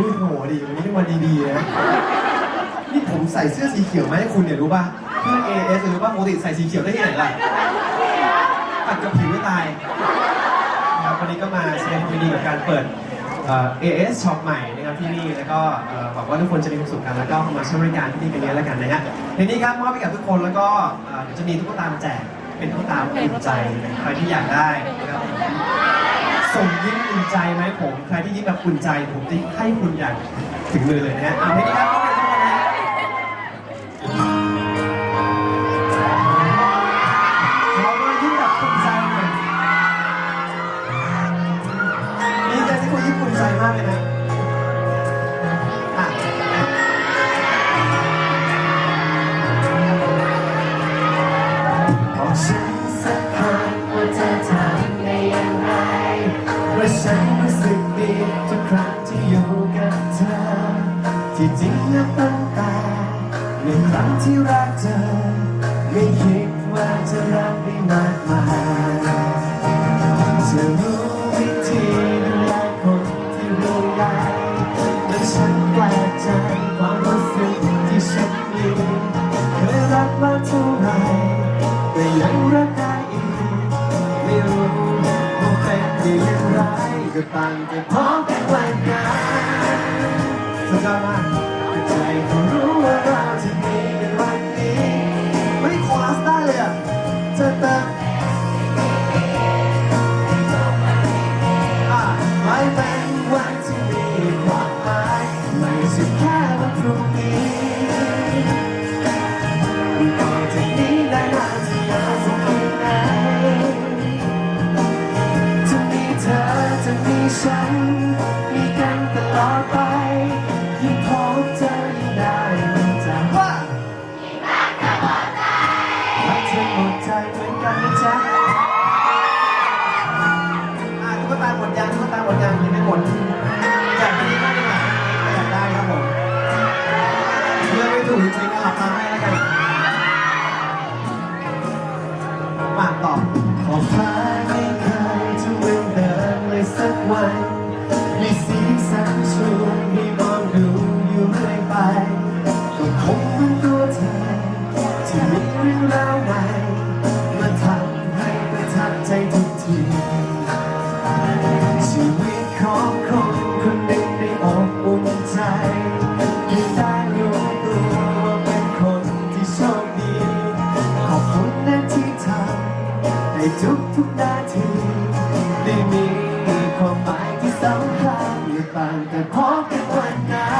ฮ้ยโหดีวันนี้เป็นวันดีๆนะนี่ผมใส่เสื้อสีเขียวมาให้คุณเนี่ยรู้ป่ะเพื่อ AS หรือว่าปกติใส่สีเขียวได้ที่ไหนล่ะตัดกับผิวไม่ตายนะครับวันนี้ก็มาแสดงความยินดีกับการเปิดเอ่อ AS ช็อปใหม่นะครับที่นี่แล้วก็เอ่อหวังว่าทุกคนจะมีความสุขกันแล้วก็เข้ามาใช้บริการที่นี่กันเยอะแล้วกันนะฮะทีนี้ครับมอบให้กับทุกคนแล้วก็เอ่อเดี๋ยวจะมีตุ๊กตามาแจกเป็นตุ๊กตาอุ่นใจใครที่อยากได้นะครับส่งยิ้ม อุ่นใจไหมผม ใครที่ยิ้มแบบอุ่นใจ ผมจะให้คุณอย่างถึงมือเลยนะฮะเอาทีนี้ครับก็เป็นทุกคนนะฮะขอมายิ้มแบบอุ่นใจหน่อยดีใจที่คุณยิ้มอุ่นใจมากเลยนะ ที่จริงแล้วตั้งแต่ในครั้งที่รักเธอ ไม่คิดว่าจะรักได้มากมายเธอรู้วิธีดูแลคนที่รู้ใหญ่และฉันแปลกใจความรู้สึกที่ฉันมีเคยรักมากเท่าไหรแต่ยังรักได้อีกไม่รู้ว่าเป็นด้อย่างไรก็ต่างแต่พบกันวันกันสุดยอดมาก ฉันมีกันตลอดไปยิ่งพบเธอยิ่งได้รู้จักเธอหมดใจรักเธอหมดใจเหมือนกันนะจ๊ะ ในทุกทุกๆนาทีได้มีความหมายที่สำคัญและต่างแต่พบกันวันนั้น